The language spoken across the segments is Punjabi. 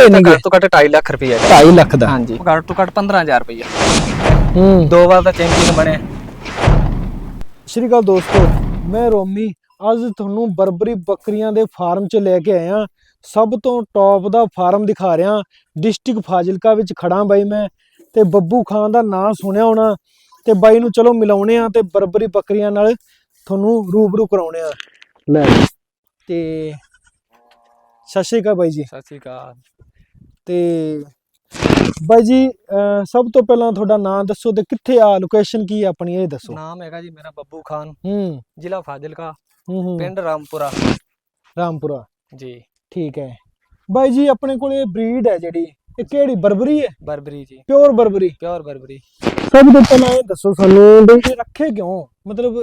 ਇਹ ਤਾਂ ਨੇਗੇ ਘੱਟ ਤੋਂ ਘੱਟ 2.5 ਲੱਖ ਰੁਪਏ ਦਾ 2.5 ਲੱਖ ਦਾ। ਹਾਂਜੀ। ਘੱਟ ਤੋਂ ਘੱਟ 15000 ਰੁਪਏ ਹੂੰ। ਦੋ ਵਾਰ ਦਾ ਚੈਂਪੀਅਨ ਬਣੇ। ਸ਼੍ਰੀ ਅਕਾਲ ਦੋਸਤੋ ਮੈਂ ਰੋਮੀ। ਅੱਜ ਤੁਹਾਨੂੰ ਬਰਬਰੀ ਬੱਕਰੀਆਂ ਦੇ ਫਾਰਮ 'ਚ ਲੈ ਕੇ ਆਇਆ। ਸਭ ਤੋਂ ਟੌਪ ਦਾ ਫਾਰਮ ਦਿਖਾ ਰਿਹਾ। ਡਿਸਟ੍ਰਿਕਟ ਫਾਜ਼ਿਲਕਾ ਵਿੱਚ ਖੜਾ ਬਾਈ ਮੈਂ। ਤੇ ਬੱਬੂ ਖਾਨ ਦਾ ਨਾਮ ਸੁਣਿਆ ਹੋਣਾ। ਤੇ ਬਾਈ ਨੂੰ ਚਲੋ ਮਿਲਾਉਣੇ ਆ ਤੇ ਬਰਬਰੀ ਬੱਕਰੀਆਂ ਨਾਲ ਤੁਹਾਨੂੰ ਰੂਬਰੂ ਕਰਾਉਣੇ ਆ। ਲੈ। ਤੇ ਸਤਿ ਸ਼੍ਰੀ ਅਕਾਲ ਬਾਈ ਜੀ। ਸਤਿ ਸ਼੍ਰੀ ਅਕਾਲ। ਤੇ ਬਾਈ ਜੀ ਸਭ ਤੋਂ ਪਹਿਲਾਂ ਤੁਹਾਡਾ ਨਾਮ ਦੱਸੋ ਤੇ ਕਿੱਥੇ ਆ ਲੋਕੇਸ਼ਨ ਕੀ ਆ ਆਪਣੀ ਇਹ ਦੱਸੋ। ਨਾਮ ਹੈਗਾ ਜੀ ਮੇਰਾ ਬੱਬੂ ਖਾਨ ਹੂੰ। ਜ਼ਿਲ੍ਹਾ ਫਾਜ਼ਿਲਕਾ ਹੂੰ ਹੂੰ। ਪਿੰਡ ਰਾਮਪੁਰਾ। ਰਾਮਪੁਰਾ। ਜੀ। ਠੀਕ ਹੈ। ਬਾਈ ਜੀ ਆਪਣੇ ਕੋਲ ਇਹ ਬਰੀਡ ਹੈ ਜਿਹੜੀ ਇਹ ਕਿਹੜੀ ਬਰਬਰੀ ਹੈ? Burberry ji. Pure Burberry. Pure Burberry. ਸਭ ਤੋਂ ਪਹਿਲਾਂ ਇਹ ਦੱਸੋ ਸਾਨੂੰ ਇਹ ਰੱਖੇ ਕਿਉਂ? ਮਤਲਬ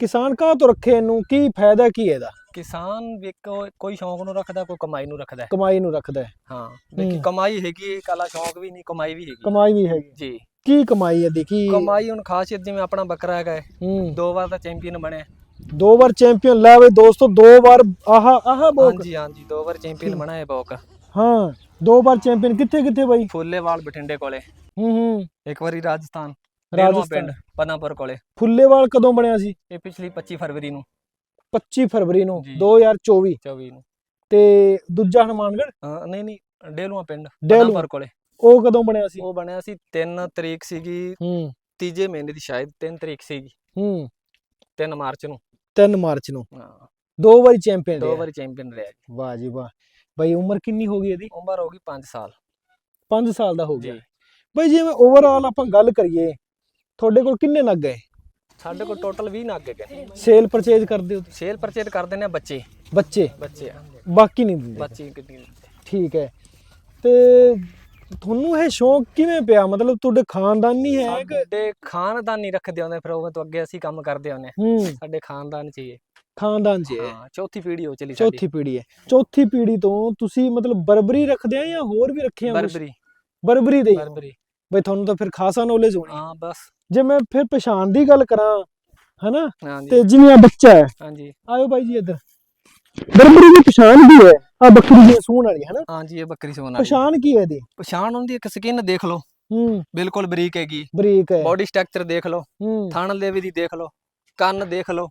ਕਿਸਾਨ ਕਾਹ ਤੋਂ ਰੱਖੇ ਇਹਨੂੰ? ਕੀ ਫਾਇਦਾ ਕੀ ਹੈ ਇਹਦਾ? ਕਿਸਾਨ ਵੀ ਕੋ- ਕੋਈ ਸ਼ੌਂਕ ਨੂੰ ਰੱਖਦਾ ਕੋਈ ਕਮਾਈ ਨੂੰ ਰੱਖਦਾ। ਕਮਾਈ ਨੂੰ ਰੱਖਦਾ ਹੈ। ਹੂੰ। ਕਮਾਈ ਹੈਗੀ ਹੈ, ਕਾਲਾ ਸ਼ੌਂਕ ਵੀ ਨਹੀਂ ਕਮਾਈ ਵੀ ਹੈਗੀ। ਕਮਾਈ ਵੀ ਹੈਗੀ। ਜੀ। ਕੀ ਕਮਾਈ ਹੈ ਦੇਖੀ। ਕਮਾਈ ਹੁਣ ਖਾਸੀਅਤ ਜਿਵੇਂ ਆਪਣਾ ਬੱਕਰਾ ਹੈਗਾ ਹੈ, ਹੂੰ। ਦੋ ਵਾਰ ਦਾ ਚੈਂਪੀਅਨ ਬਣਿਆ। ਦੋ ਵਾਰ ਚੈਂਪੀਅਨ ਲੈ ਵੇ ਦੋਸਤੋ ਦੋ ਵਾਰ ਆਹ ਆਹ ਬੋਕ। ਹਾਂਜੀ ਹਾਂਜੀ ਦੋ ਵਾਰ ਚੈਂਪੀਅਨ ਬਣਾ ਹੈ ਬੋਕ। ਹਾਂ ਦੋ ਵਾਰ ਚੈਂਪੀਅਨ ਕਿੱਥੇ ਕਿੱਥੇ ਬਾਈ? ਫੁੱਲੇਵਾਲ ਬਠਿੰਡੇ ਕੋਲੇ। ਹੂੰ ਹੂੰ। ਇੱਕ ਵਾਰੀ ਰਾਜਸਥਾਨ ਰਾਜਸਥਾਨ। ਰਾਜਸਥਾਨ। ਪਿੰਡ ਪਨਾਪੁਰ ਕੋਲੇ। ਫੁੱਲੇਵਾਲ ਕਦੋਂ ਬਣਿਆ ਸੀ? ਇਹ ਪਿਛਲੀ 25 ਫਰਵਰੀ ਨੂੰ। 25 ਫਰਵਰੀ ਨੂੰ ਜੀ। 2024 24 ਨੂੰ। ਤੇ ਦੂਜਾ ਹਨੂਮਾਨਗੜ੍ਹ? ਅਹ ਨਹੀਂ ਨਹੀਂ ਡੇਲੂਆ ਪਿੰਡ ਡੇਲੂਆ। ਕੋਲੇ। ਉਹ ਕਦੋਂ ਬਣਿਆ ਸੀ? ਉਹ ਬਣਿਆ ਸੀ 3 ਤਰੀਕ ਸੀਗੀ ਹੂੰ। ਤੀਜੇ ਮਹੀਨੇ ਦੀ ਸ਼ਾਇਦ 3 ਤਰੀਕ ਸੀਗੀ। ਹੂੰ। 3 ਮਾਰਚ ਨੂੰ। 3 ਮਾਰਚ ਨੂੰ। ਹਾਂ। ਦੋ ਵਾਰੀ ਚੈਂਪੀਅਨ ਦੋ ਰਿਹਾ। ਵਾਰੀ ਚੈਂਪੀਅਨ ਰਿਹਾ ਜੀ। ਵਾਹ ਜੀ ਵਾਹ। ਬਈ ਉਮਰ ਕਿੰਨੀ ਹੋ ਗਈ ਇਹਦੀ? ਉਮਰ ਹੋ ਗਈ 5 ਸਾਲ। 5 ਸਾਲ ਦਾ ਹੋ ਗਿਆ। ਜੀ। ਬਈ ਜਿਵੇਂ ਓਵਰਆਲ ਆਪਾਂ ਗੱਲ ਕਰੀਏ ਤੁਹਾਡੇ ਕੋਲ ਕਿੰਨੇ ਨਗ ਗਏ? ਸਾਡੇ ਕੋਲ ਟੋਟਲ 20 ਨਗ ਹੈਗੇ ਸੇਲ ਪਰਚੇਜ ਕਰਦੇ ਹੋ ਤੁਸੀਂ? ਸੇਲ ਪਰਚੇਜ ਕਰ ਦਿੰਦੇ ਆ ਬੱਚੇ। ਬੱਚੇ? ਬੱਚੇ ਆ। ਬਾਕੀ ਨਹੀਂ ਦਿੰਦੇ? ਬੱਚੇ ਕਿੰਨੀ ਠੀਕ ਹੈ। ਤੇ ਤੁਹਾਨੂੰ ਇਹ ਸ਼ੌਂਕ ਕਿਵੇਂ ਪਿਆ? ਮਤਲਬ ਤੁਹਾਡੇ ਖਾਨਦਾਨੀ ਹੈ ਕਿ ਸਾਡੇ ਖਾਨਦਾਨੀ ਰੱਖਦੇ ਹੁੰਦੇ ਫਿਰ ਉਹ ਤੋਂ ਅੱਗੇ ਅਸੀਂ ਕੰਮ ਕਰਦੇ ਹੂੰ। ਸਾਡੇ ਖਾਨਦਾਨ ਚ ਹੀ ਹੈ। ਖਾਨਦਾਨ ਹੈ ਹਾਂ। ਚੌਥੀ ਪੀੜ੍ਹੀ ਹੋ ਚਲੀ ਸਾਡੀ। ਚੌਥੀ ਪੀੜ੍ਹੀ ਹੈ। ਚੌਥੀ ਪੀੜ੍ਹੀ ਤੋਂ ਤੁਸੀਂ ਮਤਲਬ ਬਰਬਰੀ ਰੱਖਦੇ ਆ ਜਾਂ ਹੋਰ ਵੀ ਰੱਖੀਆਂ? ਬਰਬਰੀ। ਬਰਬਰੀ ਦੇ ਹੀ ਹੋ। ਬਰਬਰੀ। ਬਈ ਤੁਹਾਨੂੰ ਤਾਂ ਫਿਰ ਖਾਸਾ ਨੌਲੇਜ ਹੋਣੀ। ਹਾਂ ਬਸ। ਜੇ ਮੈਂ ਫਿਰ ਪਛਾਣ ਦੀ ਗੱਲ ਕਰਾਂ ਹਨਾ? ਹਾਂਜੀ। ਤੇ ਜਿਵੇਂ ਆ ਬੱਚਾ ਹੈ। ਹਾਂਜੀ। ਆਇਓ ਬਾਈ ਜੀ ਇੱਧਰ। ਬਰਬਰੀ ਦੀ ਪਛਾਣ ਵੀ ਹੈ। ਆ ਬੱਕਰੀ ਦੀ ਸੂਣ ਵਾਲੀ ਹੈ ਨਾ ਹਾਂਜੀ ਇਹ ਬੱਕਰੀ ਸੋਨਾ ਦੀ ਪਛਾਣ ਕੀ ਹੈ ਇਹਦੀ? ਪਛਾਣ ਹੁੰਦੀ ਇੱਕ ਸਕਿਨ ਦੇਖ ਲਓ। ਹੂੰ। ਬਿਲਕੁਲ ਬਰੀਕ ਹੈਗੀ। ਬਰੀਕ ਹੈ। ਬਾਡੀ ਸਟਰਕਚਰ ਦੇਖ ਲਓ। ਹੂੰ। ਥਣ ਲੇਵੀ ਦੀ ਦੇਖ ਲਓ। ਕੰਨ ਦੇਖ ਲਓ।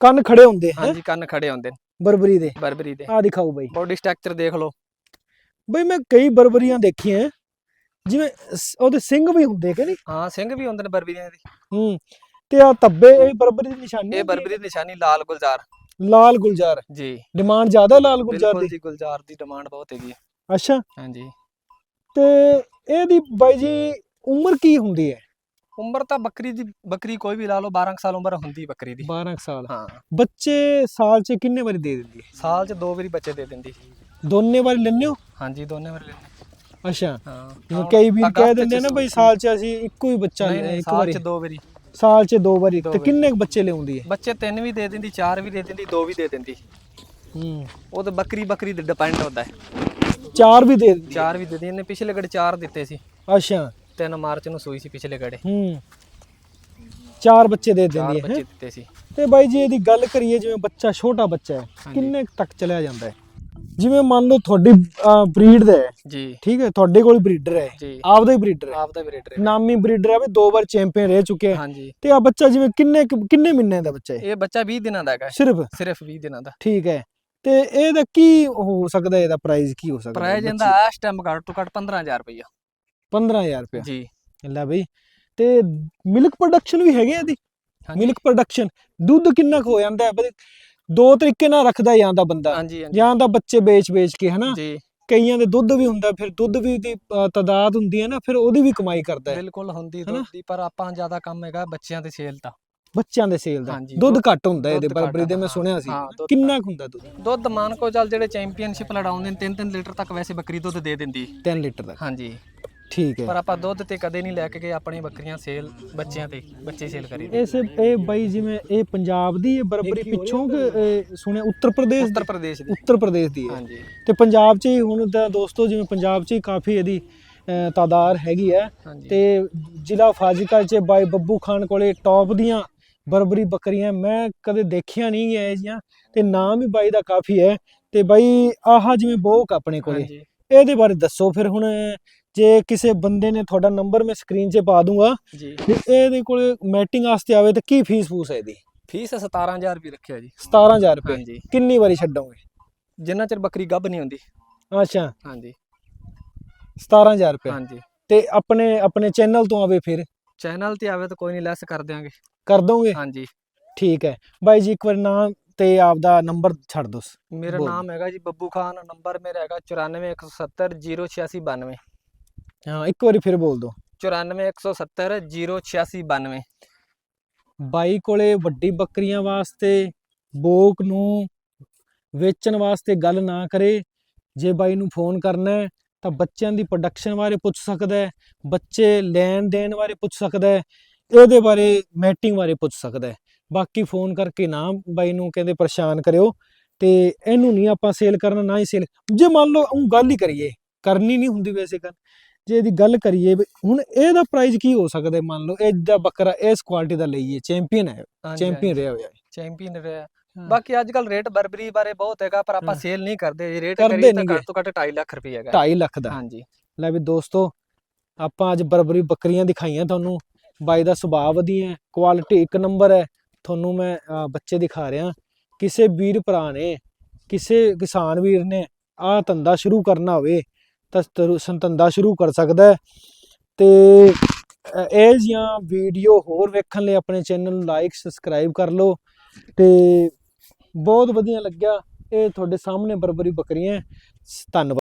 ਕੰਨ ਖੜੇ ਹੁੰਦੇ ਹੈ? ਹਾਂਜੀ ਕੰਨ ਖੜੇ ਹੁੰਦੇ। ਨੇ ਬਰਬਰੀ ਦੇ। ਬਰਬਰੀ ਦੇ। ਆ ਦਿਖਾਓ ਬਾਈ। ਬਾਡੀ ਸਟਰਕਚਰ ਦੇਖ ਲਓ। ਬਈ ਮੈਂ ਕਈ ਬਰਬਰੀਆਂ ਦੇਖੀਆਂ। ਜਿਵੇਂ ਸ- ਉਹਦੇ ਸਿੰਘ ਵੀ ਹੁੰਦੇ ਕਿ ਨਹੀਂ? ਹਾਂ ਸਿੰਘ ਵੀ ਹੁੰਦੇ ਨੇ ਬਰਬਰੀਆਂ ਦੇ। ਹੂੰ ਤੇ ਆ ਤੱਬੇ ਇਹ ਬਰਬਰੀ ਦੀ ਨਿਸ਼ਾਨੀ ਇਹ ਹੁੰਦੀ ਹੈ? ਬਰਬਰੀ ਦੀ ਨਿਸ਼ਾਨੀ ਲਾਲ ਗੁਲਜ਼ਾਰ। ਲਾਲ ਗੁਲਜ਼ਾਰ। ਜੀ। ਡਿਮਾਂਡ ਜ਼ਿਆਦਾ ਲਾਲ ਗੁਲਜ਼ਾਰ ਬਿਲਕੁਲ ਦੀ? ਜੀ ਗੁਲਜ਼ਾਰ ਦੀ ਡਿਮਾਂਡ ਬਹੁਤ ਹੈਗੀ ਹੈ। ਅੱਛਾ। ਹਾਂਜੀ। ਤੇ ਇਹਦੀ ਬਾਈ ਜੀ ਉਮਰ ਕੀ ਹੁੰਦੀ ਹੈ? ਉਮਰ ਤਾਂ ਬੱਕਰੀ ਦੀ ਬੱਕਰੀ ਕੋਈ ਵੀ ਲਾ ਲਓ 12 ਕੁ ਸਾਲ ਉਮਰ ਹੁੰਦੀ ਬੱਕਰੀ ਦੀ। 12 ਸਾਲ। ਹਾਂ। ਬੱਚੇ ਸਾਲ 'ਚ ਕਿੰਨੇ ਵਾਰੀ ਦੇ ਦਿੰਦੀ ਹੈ? ਸਾਲ 'ਚ ਦੋ ਵਾਰੀ ਬੱਚੇ ਦੇ ਦਿੰਦੀ ਦੋਨੇ ਵਾਰੀ ਲੈਂਦੇ ਹੋ? ਹਾਂਜੀ ਦੋਨੇ ਵਾਰੀ ਲੈਂਦੇ ਅੱਛਾ। ਹਾਂ। ਕਈ ਵੀਰ ਕਹਿ ਦਿੰਦੇ ਨਾ ਬਈ ਸਾਲ 'ਚ ਅਸੀਂ ਇੱਕੋ ਹੀ ਬੱਚਾ ਨਹੀਂ ਇੱਕ ਸਾਲ ਵਾਰੀ। 'ਚ ਦੋ ਵਾਰੀ। ਸਾਲ 'ਚ ਦੋ ਵਾਰੀ। ਤੇ। ਕਿੰਨੇ ਕੁ ਬੱਚੇ ਲਿਆਉਂਦੀ ਹੈ ਬੱਚੇ ਤਿੰਨ ਵੀ ਦੇ ਦਿੰਦੀ ਚਾਰ ਵੀ ਦੇ ਦਿੰਦੀ ਦੋ ਵੀ ਦੇ ਦਿੰਦੀ। ਹੂੰ। ਉਹ ਤਾਂ ਬੱਕਰੀ ਬੱਕਰੀ ਤੇ ਡਿਪੈਂਡ ਹੁੰਦਾ ਹੈ। ਚਾਰ ਵੀ ਦੇ ਦਿੰਦੀ ਚਾਰ ਵੀ ਦੇ ਦਿੰਦੀ। ਇਹਨੇ ਪਿਛਲੇ ਗੜੇ ਚਾਰ ਦਿੱਤੇ ਸੀ। ਅੱਛਾ। 3 ਮਾਰਚ ਨੂੰ ਸੂਈ ਸੀ ਪਿਛਲੇ ਗੜੇ। ਹੂੰ। ਚਾਰ ਬੱਚੇ ਦੇ ਚਾਰ ਦਿੰਦੀ ਹੈ ਬੱਚੇ ਹੈਂ? ਦਿੱਤੇ ਸੀ। ਤੇ ਬਾਈ ਜੀ ਇਹਦੀ ਗੱਲ ਕਰੀਏ ਜਿਵੇਂ ਬੱਚਾ ਛੋਟਾ ਬੱਚਾ ਹੈ ਹਾਂਜੀ। ਕਿੰਨੇ ਕੁ ਤੱਕ ਚਲਿਆ ਜਾਂਦਾ ਹੈ? ਜਿਵੇਂ ਮੰਨ ਲਓ ਤੁਹਾਡੀ ਬਰੀਡ ਦਾ ਹੈ। ਜੀ। ਠੀਕ ਹੈ ਤੁਹਾਡੇ ਕੋਲ ਬਰੀਡਰ ਹੈ। ਆਪਦਾ ਹੀ ਬਰੀਡਰ ਹੈ। ਆਪ ਦਾ ਵੀ ਰੇਟ ਹੈ। ਨਾਮੀ ਬਰੀਡਰ ਹੈ ਵੀ ਦੋ ਵਾਰ ਚੈਂਪੀਅਨ ਰਹਿ ਚੁੱਕੇ ਹੈ। ਹਾਂਜੀ। ਤੇ ਆ ਬੱਚਾ ਜਿਵੇਂ ਕਿੰਨੇ ਕਿੰਨੇ ਮਹੀਨੇ ਦਾ ਬੱਚਾ ਹੈ? ਇਹ ਬੱਚਾ 20 ਦਿਨਾਂ ਦਾ ਹੈਗਾ। ਸਿਰਫ? ਸਿਰਫ 20 ਦਿਨਾਂ ਦਾ। ਠੀਕ ਹੈ। ਤੇ ਇਹਦਾ ਕੀ ਹੋ ਸਕਦਾ ਇਹਦਾ ਪ੍ਰਾਈਸ ਕੀ ਹੋ ਸਕਦਾ ਪ੍ਰਾਈਜ਼ ਇਹਦਾ ਇਸ ਟਾਈਮ ਘੱਟ ਤੋਂ ਘੱਟ 15000 ਰੁਪਇਆ 15000 ਰੁਪਏ ਜੀ। ਲੈ ਬਈ। ਤੇ ਮਿਲਕ ਪ੍ਰੋਡਕਸ਼ਨ ਵੀ ਹੈਗੇ ਇਹਦੀ? ਮਿਲਕ ਪ੍ਰੋਡਕਸ਼ਨ ਦੁੱਧ ਕਿੰਨਾ ਕੁ ਹੋ ਜਾਂਦਾ ਹੈ? ਬਈ ਦੋ ਤਰੀਕੇ ਨਾਲ ਰੱਖਦਾ ਜਾਂਦਾ ਬੰਦਾ ਹਾਂਜੀ ਹਾਂਜੀ। ਜਾਂ ਤਾਂ ਬੱਚੇ ਵੇਚ-ਵੇਚ ਕੇ ਹਨਾ? ਜੀ। ਕਈਆਂ ਦੇ ਦੁੱਧ ਵੀ ਹੁੰਦਾ ਫਿਰ ਦੁੱਧ ਵੀ ਦੀ ਤਾਦਾਦ ਹੁੰਦੀ ਹੈ ਨਾ ਫਿਰ ਉਹਦੀ ਵੀ ਕਮਾਈ ਕਰਦਾ ਹੈ। ਬਿਲਕੁਲ ਹੁੰਦੀ ਹਨਾ? ਦੁੱਧ ਦੀ ਪਰ ਆਪਾਂ ਜ਼ਿਆਦਾ ਕੰਮ ਹੈਗਾ ਬੱਚਿਆਂ ਦੇ ਸੇਲ ਦਾ। ਬੱਚਿਆਂ ਦੇ ਸੇਲ ਦਾ। ਹਾਂਜੀ, ਦੁੱਧ ਦੁੱਧ- ਘੱਟ ਹੁੰਦਾ ਇਹਦੇ ਦੁੱਧ ਬਰਬਰੀ ਦੇ ਮੈਂ ਹਾਂ, ਸੁਣਿਆ ਸੀ। ਹਾਂ, ਦੁੱਧ ਕਿੰਨਾ ਕੁ ਹੁੰਦਾ ਦੁੱਧ? ਦੁੱਧ ਮਾਨ ਕੋ ਚੱਲ ਜਿਹੜੇ ਚੈਂਪੀਅਨਸ਼ਿਪ ਲੜਾਉਂਦੇ ਨੇ 3-3 ਲੀਟਰ ਤੱਕ ਵੈਸੇ ਬੱਕਰੀ ਦੁੱਧ ਦੇ ਦਿੰਦੀ। 3 ਲੀਟਰ ਦਾ ਹਾਂਜੀ। ਠੀਕ ਹੈ। ਪਰ ਆਪਾਂ ਦੁੱਧ ਤੇ ਕਦੇ ਨਹੀਂ ਲੈ ਕੇ ਗਏ ਆਪਣੀਆਂ ਬੱਕਰੀਆਂ ਸੇਲ ਬੱਚਿਆਂ ਤੇ ਬੱਚੇ ਸੇਲ ਕਰੀ ਇਸ ਇਹ ਬਾਈ ਜਿਵੇਂ ਇਹ ਪੰਜਾਬ ਦੀ ਹੈ ਬਰਬਰੀ ਪਿੱਛੋਂ ਕਿ ਇਹ ਸੁਣਿਆ ਉੱਤਰ ਪ੍ਰਦੇਸ਼ ਉੱਤਰ ਪ੍ਰਦੇਸ਼ ਦੀ। ਉੱਤਰ ਪ੍ਰਦੇਸ਼ ਦੀ ਹੈ। ਹਾਂਜੀ। ਤੇ ਪੰਜਾਬ 'ਚ ਹੀ ਹੁਣ ਤਾਂ ਦੋਸਤੋ ਜਿਵੇਂ ਪੰਜਾਬ 'ਚ ਹੀ ਕਾਫੀ ਇਹਦੀ ਅ, ਤਾਦਾਦ ਹੈਗੀ ਹੈ। ਤੇ ਜ਼ਿਲ੍ਹਾ ਫਾਜ਼ਿਲਕਾ 'ਚ ਬਾਈ ਬੱਬੂ ਖਾਨ ਕੋਲੇ ਟੌਪ ਦੀਆਂ ਬਰਬਰੀ ਬੱਕਰੀਆਂ ਮੈਂ ਕਦੇ ਦੇਖੀਆਂ ਨਹੀਂ ਗਿਆ ਜੀਆਂ ਤੇ ਨਾਮ ਵੀ ਬਾਈ ਦਾ ਕਾਫੀ ਹੈ। ਤੇ ਬਾਈ ਆਹ ਜਿਵੇਂ ਬੋਕ ਆਪਣੇ ਕੋਲੇ ਇਹਦੇ ਬਾਰੇ ਦੱਸੋ ਫਿਰ ਹੁਣ ਜੇ ਕਿਸੇ ਬੰਦੇ ਨੇ ਤੁਹਾਡਾ ਨੰਬਰ ਮੈਂ ਸਕਰੀਨ 'ਤੇ ਪਾ ਦੂੰਗਾ ਜੀ। ਤੇ ਇਹਦੇ ਕੋਲ ਮੈਟਿੰਗ ਵਾਸਤੇ ਆਵੇ ਤਾਂ ਕੀ ਫੀਸ ਫੂਸ ਹੈ ਇਹਦੀ? ਫੀਸ 17000 ਰੁਪਏ ਰੱਖਿਆ ਜੀ। 17000 ਰੁਪਏ। ਹਾਂਜੀ। ਕਿੰਨੀ ਵਾਰੀ ਛੱਡੋਗੇ? ਜਿੰਨਾ ਚਿਰ ਬੱਕਰੀ ਗੱਭ ਨਹੀਂ ਹੁੰਦੀ। ਅੱਛਾ। ਹਾਂਜੀ। 17000 ਰੁਪਏ। ਹਾਂਜੀ। ਤੇ ਆਪਣੇ ਆਪਣੇ ਚੈਨਲ ਤੋਂ ਆਵੇ ਫਿਰ? ਚੈਨਲ ਤੇ ਆਵੇ ਤਾਂ ਕੋਈ ਨਹੀਂ ਲੈਸ ਕਰ ਦਿਆਂਗੇ। ਕਰ ਦੋਗੇ? ਹਾਂਜੀ। ਠੀਕ ਹੈ। ਬਾਈ ਜੀ ਇੱਕ ਵਾਰ ਨਾਮ ਤੇ ਆਪਦਾ ਨੰਬਰ ਛੱਡ ਦੋ ਮੇਰਾ ਬੋਲ। ਨਾਮ ਹੈਗਾ ਜੀ ਬੱਬੂ ਖਾਨ ਨੰਬਰ ਮੇਰਾ ਹੈਗਾ 9417008692 ਹਾਂ ਇੱਕ ਵਾਰੀ ਫਿਰ ਬੋਲ ਦੋ 9417008692 ਬਾਈ ਕੋਲੇ ਵੱਡੀ ਬੱਕਰੀਆਂ ਵਾਸਤੇ ਬੋਕ ਨੂੰ ਵੇਚਣ ਵਾਸਤੇ ਗੱਲ ਨਾ ਕਰੇ। ਜੇ ਬਾਈ ਨੂੰ ਫੋਨ ਕਰਨਾ ਹੈ ਤਾਂ ਬੱਚਿਆਂ ਦੀ ਪ੍ਰੋਡਕਸ਼ਨ ਬਾਰੇ ਪੁੱਛ ਸਕਦਾ ਹੈ ਬੱਚੇ ਲੈਣ ਦੇਣ ਬਾਰੇ ਪੁੱਛ ਸਕਦਾ ਹੈ ਇਹਦੇ ਬਾਰੇ ਮੈਟਿੰਗ ਬਾਰੇ ਪੁੱਛ ਸਕਦਾ ਹੈ। ਬਾਕੀ ਫੋਨ ਕਰਕੇ ਨਾ ਬਾਈ ਨੂੰ ਕਹਿੰਦੇ ਪਰੇਸ਼ਾਨ ਕਰਿਓ ਤੇ ਇਹਨੂੰ ਨਹੀਂ ਆਪਾਂ ਸੇਲ ਕਰਨਾ ਨਾ ਹੀ ਸੇਲ ਜੇ ਮੰਨ ਲਓ ਉਹ ਗੱਲ ਹੀ ਕਰੀਏ ਕਰਨੀ ਨਹੀਂ ਹੁੰਦੀ ਵੈਸੇ ਕਰ ਜੇ ਇਹਦੀ ਗੱਲ ਕਰੀਏ ਹੁਣ ਇਹਦਾ ਪ੍ਰਾਈਸ ਕੀ ਹੋ ਸਕਦਾ? ਮੰਨ ਲਓ ਇਹ ਦਾ ਬੱਕਰਾ ਇਸ ਕੁਆਲਿਟੀ ਦਾ ਲਈਏ ਚੈਂਪੀਅਨ ਹੈ ਚੈਂਪੀਅਨ ਰਿਹਾ ਹੋਇਆ ਹੈ। ਚੈਂਪੀਅਨ ਰਿਹਾ। ਬਾਕੀ ਅੱਜ ਕੱਲ ਰੇਟ ਬਰਬਰੀ ਬਾਰੇ ਬਹੁਤ ਹੈਗਾ ਪਰ ਆਪਾਂ। ਸੇਲ ਨਹੀਂ ਕਰਦੇ ਜੇ ਰੇਟ ਕਰੀਏ ਤਾਂ। ਘੱਟ ਤੋਂ ਘੱਟ 2.5 ਲੱਖ ਰੁਪਏ ਹੈਗਾ 2.5 ਲੱਖ ਦਾ ਹਾਂਜੀ ਲੈ ਵੀ ਦੋਸਤੋ ਆਪਾਂ ਅੱਜ ਬਰਬਰੀ ਬੱਕਰੀਆਂ ਦਿਖਾਈਆਂ ਤੁਹਾਨੂੰ ਬਾਈ ਦਾ ਸੁਭਾਅ ਵਧੀਆ ਹੈ ਕੁਆਲਿਟੀ ਇੱਕ ਨੰਬਰ ਹੈ ਤੁਹਾਨੂੰ ਮੈਂ ਬੱਚੇ ਦਿਖਾ ਰਿਹਾ ਕਿਸੇ ਵੀਰ ਭਰਾ ਨੇ ਕਿਸੇ ਕਿਸਾਨ ਵੀਰ ਨੇ ਆਹ ਧੰਦਾ ਸ਼ੁਰੂ ਕਰਨਾ ਹੋਵੇ ਧੰਦਾ ਸ਼ੁਰੂ ਕਰ ਸਕਦਾ ਹੈ। ਤੇ ਅਹ, ਇਹ ਜੀਆਂ ਵੀਡੀਓ ਹੋਰ ਵੇਖਣ ਲਈ ਆਪਣੇ ਚੈਨਲ ਨੂੰ ਲਾਈਕ ਸਬਸਕ੍ਰਾਈਬ ਕਰ ਲਓ। ਤੇ ਬਹੁਤ ਵਧੀਆ ਲੱਗਿਆ। ਇਹ ਤੁਹਾਡੇ ਸਾਹਮਣੇ ਬਰਬਰੀ ਬੱਕਰੀਆਂ ਹੈ। ਧੰਨਵਾਦ।